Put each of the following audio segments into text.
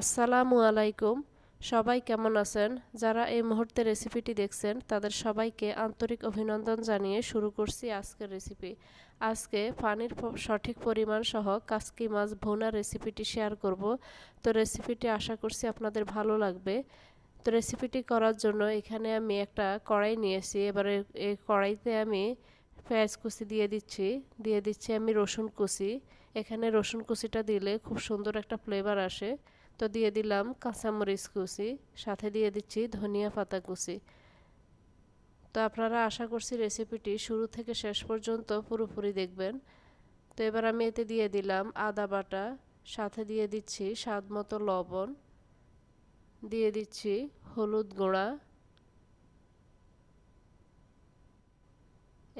আসসালামু আলাইকুম। সবাই কেমন আছেন? যারা এই মুহূর্তে রেসিপিটি দেখছেন, তাদের সবাইকে আন্তরিক অভিনন্দন জানিয়ে শুরু করছি আজকের রেসিপি। আজকে পানির সঠিক পরিমাণ সহ কাসকি মাছ ভোনা রেসিপিটি শেয়ার করব। তো রেসিপিটি আশা করছি আপনাদের ভালো লাগবে। তো রেসিপিটি করার জন্য এখানে আমি একটা কড়াই নিয়েছি। এবারে এই কড়াইতে আমি পেঁয়াজ কুচি দিয়ে দিচ্ছি। দিয়ে দিচ্ছি আমি রসুন কুচি। এখানে রসুন কুচিটা দিলে খুব সুন্দর একটা ফ্লেভার আসে। তো দিয়ে দিলাম কাঁচামরিচ কুচি, সাথে দিয়ে দিচ্ছি ধনিয়া পাতা কুচি। তো আপনারা আশা করছি রেসিপিটি শুরু থেকে শেষ পর্যন্ত পুরোপুরি দেখবেন। তো এবার আমি এতে দিয়ে দিলাম আদা বাটা, সাথে দিয়ে দিচ্ছি স্বাদ মতো লবণ, দিয়ে দিচ্ছি হলুদ গুঁড়া।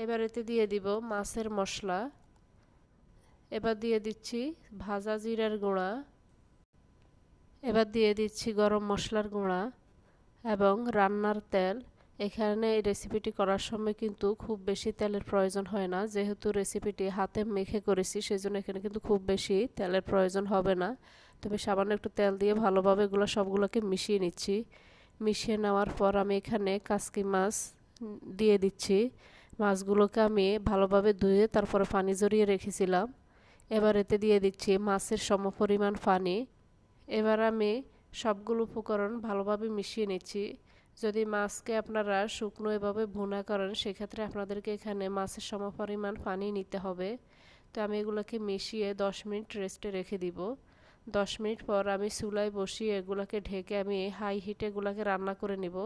এবার এতে দিয়ে দিব মাছের মশলা। এবার দিয়ে দিচ্ছি ভাজা জিরার গুঁড়া। এবার দিয়ে দিচ্ছি গরম মশলার গুঁড়া এবং রান্নার তেল। এখানে এই রেসিপিটি করার সময় কিন্তু খুব বেশি তেলের প্রয়োজন হয় না। যেহেতু রেসিপিটি হাতে মেখে করেছি, সেজন্য এখানে কিন্তু খুব বেশি তেলের প্রয়োজন হবে না। তবে সামান্য একটু তেল দিয়ে ভালোভাবে এগুলো সবগুলোকে মিশিয়ে নিচ্ছি। মিশিয়ে নেওয়ার পর আমি এখানে কাসকি মাছ দিয়ে দিচ্ছি। মাছগুলোকে আমি ভালোভাবে ধুয়ে তারপরে পানি জড়িয়ে রেখেছিলাম। এবার এতে দিয়ে দিচ্ছি মাছের সমপরিমাণ পানি। এবার আমি সবগুলো উপকরণ ভালোভাবে মিশিয়ে নিচ্ছি। যদি মাছকে আপনারা শুকনো এভাবে ভুনা করেন, সেক্ষেত্রে আপনাদেরকে এখানে মাছের সমপরিমাণ পানি নিতে হবে। তো আমি এগুলোকে মিশিয়ে দশ মিনিট রেস্টে রেখে দিব। দশ মিনিট পর আমি চুলায় বসিয়ে এগুলোকে ঢেকে আমি হাই হিটে এগুলোকে রান্না করে নিব।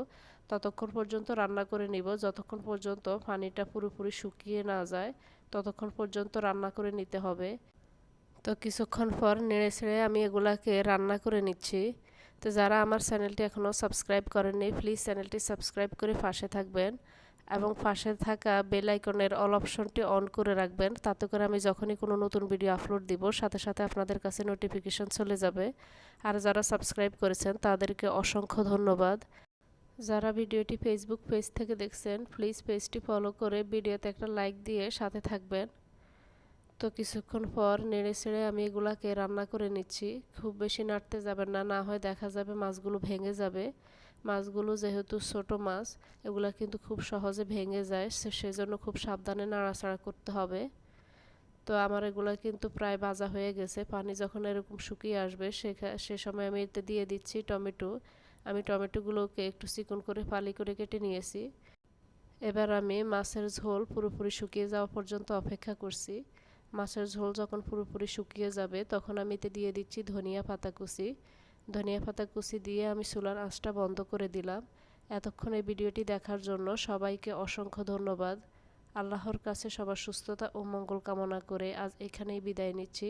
ততক্ষণ পর্যন্ত রান্না করে নিব। যতক্ষণ পর্যন্ত পানিটা পুরোপুরি শুকিয়ে না যায়, ততক্ষণ পর্যন্ত রান্না করে নিতে হবে। তো কিছুক্ষণ পর নেড়ে ছেড়ে আমি এগুলাকে রান্না করে নিচ্ছি। তো যারা আমার চ্যানেলটি এখনও সাবস্ক্রাইব করেননি, প্লিজ চ্যানেলটি সাবস্ক্রাইব করে পাশে থাকবেন এবং পাশে থাকা বেল আইকনের অল অপশনটি অন করে রাখবেন। তাতে করে আমি যখনই কোনো নতুন ভিডিও আপলোড দিব, সাথে সাথে আপনাদের কাছে নোটিফিকেশন চলে যাবে। আর যারা সাবস্ক্রাইব করেছেন, তাদেরকে অসংখ্য ধন্যবাদ। যারা ভিডিওটি ফেসবুক পেজ থেকে দেখছেন প্লিজ পেজটি ফলো করে ভিডিওতে একটা লাইক দিয়ে সাথে থাকবেন। তো কিছুক্ষণ পর নেড়ে ছেড়ে আমি এগুলাকে রান্না করে নিচ্ছি। খুব বেশি নাড়তে যাবেন না না হয় দেখা যাবে মাছগুলো ভেঙে যাবে। মাছগুলো যেহেতু ছোট মাছ, এগুলা কিন্তু খুব সহজে ভেঙে যায় সেজন্য খুব সাবধানে নাড়াচাড়া করতে হবে। তো আমার এগুলো কিন্তু প্রায় ভাজা হয়ে গেছে। পানি যখন এরকম শুকিয়ে আসবে সে সময় আমি এতে দিয়ে দিচ্ছি টমেটো। আমি টমেটোগুলোকে একটু চিকন করে ফালি করে কেটে নিয়েছি। এবার আমি মাছের ঝোল পুরোপুরি শুকিয়ে যাওয়া পর্যন্ত অপেক্ষা করছি। মাছের ঝোল যখন পুরোপুরি শুকিয়ে যাবে, তখন আমি এতে দিয়ে দিচ্ছি ধনিয়া পাতা কুচি। ধনিয়া পাতা কুচি দিয়ে আমি চুলার আঁচটা বন্ধ করে দিলাম। এতক্ষণ এই ভিডিওটি দেখার জন্য সবাইকে অসংখ্য ধন্যবাদ। আল্লাহর কাছে সবার সুস্থতা ও মঙ্গল কামনা করে আজ এখানেই বিদায় নিচ্ছি।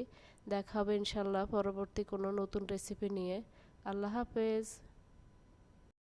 দেখা হবে ইনশাল্লাহ পরবর্তী কোনো নতুন রেসিপি নিয়ে। আল্লাহ হাফেজ।